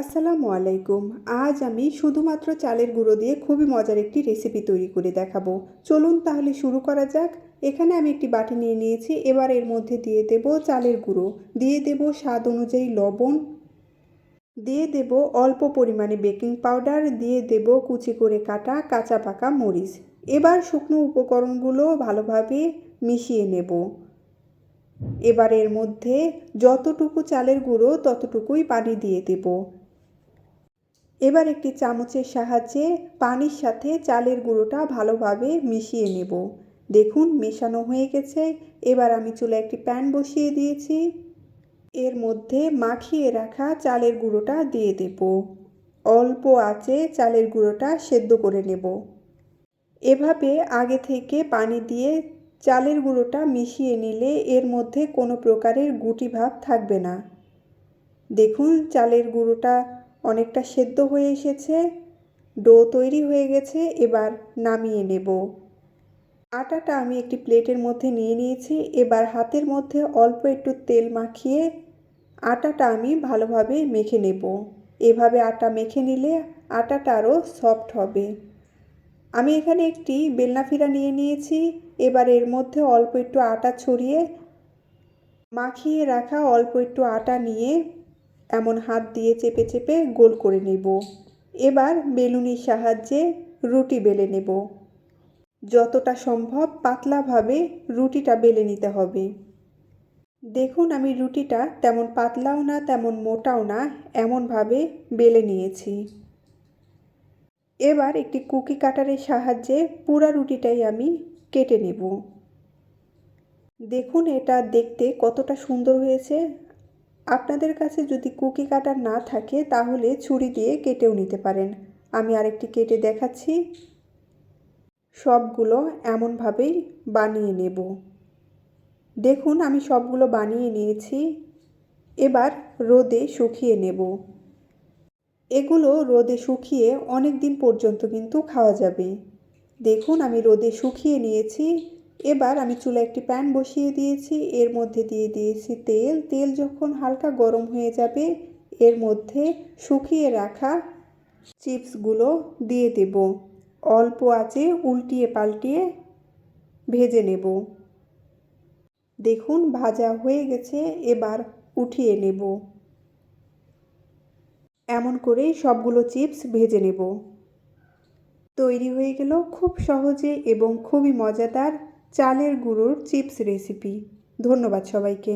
আসসালামু আলাইকুম। আজ আমি শুধুমাত্র চালের গুঁড়ো দিয়ে খুবই মজার একটি রেসিপি তৈরি করে দেখাবো। চলুন তাহলে শুরু করা যাক। এখানে আমি একটি বাটি নিয়ে নিয়েছি। এবার এর মধ্যে দিয়ে দেব চালের গুঁড়ো। দিয়ে দেব স্বাদ অনুযায়ী লবণ। দিয়ে দেব অল্প পরিমাণে বেকিং পাউডার। দিয়ে দেব কুচি করে কাটা কাঁচা পাকা মরিচ। এবার শুকনো উপকরণগুলো ভালোভাবে মিশিয়ে নেব। এবার এর মধ্যে যতটুকু চালের গুঁড়ো, ততটুকুই পানি দিয়ে দেব। এবার একটি চামচের সাহায্যে পানির সাথে চালের গুঁড়োটা ভালোভাবে মিশিয়ে নেব। দেখুন, মেশানো হয়ে গেছে। এবার আমি চুলে একটি প্যান বসিয়ে দিয়েছি। এর মধ্যে মাখিয়ে রাখা চালের গুঁড়োটা দিয়ে দেব। অল্প আঁচে চালের গুঁড়োটা সেদ্ধ করে নেব। এভাবে আগে থেকে পানি দিয়ে চালের গুঁড়োটা মিশিয়ে নিলে এর মধ্যে কোনো প্রকারের গুটি ভাব থাকবে না। দেখুন, চালের গুঁড়োটা অনেকটা সেদ্ধ হয়ে এসেছে। ডো তৈরি হয়ে গেছে, এবার নামিয়ে নেব। আটাটা আমি একটি প্লেটের মধ্যে নিয়ে নিয়েছি। এবার হাতের মধ্যে অল্প একটু তেল মাখিয়ে আটাটা আমি ভালোভাবে মেখে নেব। এভাবে আটা মেখে নিলে আটাটা আরও সফট হবে। আমি এখানে একটি বেলনাফিরা নিয়ে নিয়েছি। এবার এর মধ্যে অল্প একটু আটা ছড়িয়ে মাখিয়ে রাখা অল্প একটু আটা নিয়ে এমন হাত দিয়ে চেপে চেপে গোল করে নেব। এবার বেলুনির সাহায্যে রুটি বেলে নেব। যতটা সম্ভব পাতলাভাবে রুটিটা বেলে নিতে হবে। দেখুন আমি রুটিটা তেমন পাতলাও না, তেমন মোটাও না, এমনভাবে বেলে নিয়েছি। এবার একটি কুকি কাটারের সাহায্যে পুরা রুটিটাই আমি কেটে নেব। দেখুন এটা দেখতে কতটা সুন্দর হয়েছে। আপনাদের কাছে যদি কুকি কাটার না থাকে, তাহলে ছুরি দিয়ে কেটেও নিতে পারেন। আমি আরেকটি কেটে দেখাচ্ছি। সবগুলো এমনভাবেই বানিয়ে নেব। দেখুন, আমি সবগুলো বানিয়ে নিয়েছি। এবার রোদে শুকিয়ে নেব। এগুলো রোদে শুকিয়ে অনেক দিন পর্যন্ত কিন্তু খাওয়া যাবে। দেখুন, আমি রোদে শুকিয়ে নিয়েছি। এবার আমি চুলা একটি প্যান বসিয়ে দিয়েছি, এর মধ্যে দিয়ে দিয়েছি তেল। তেল যখন হালকা গরম হয়ে যাবে, এর মধ্যে শুকিয়ে রাখা চিপসগুলো দিয়ে দেব। অল্প আঁচে উল্টিয়ে পাল্টিয়ে ভেজে নেব। দেখুন, ভাজা হয়ে গেছে, এবার উঠিয়ে নেব। এমন করে সবগুলো চিপস ভেজে নেব। তৈরি হয়ে গেল খুব সহজে এবং খুবই মজাদার চালের গুঁড়োর চিপস রেসিপি। ধন্যবাদ সবাইকে।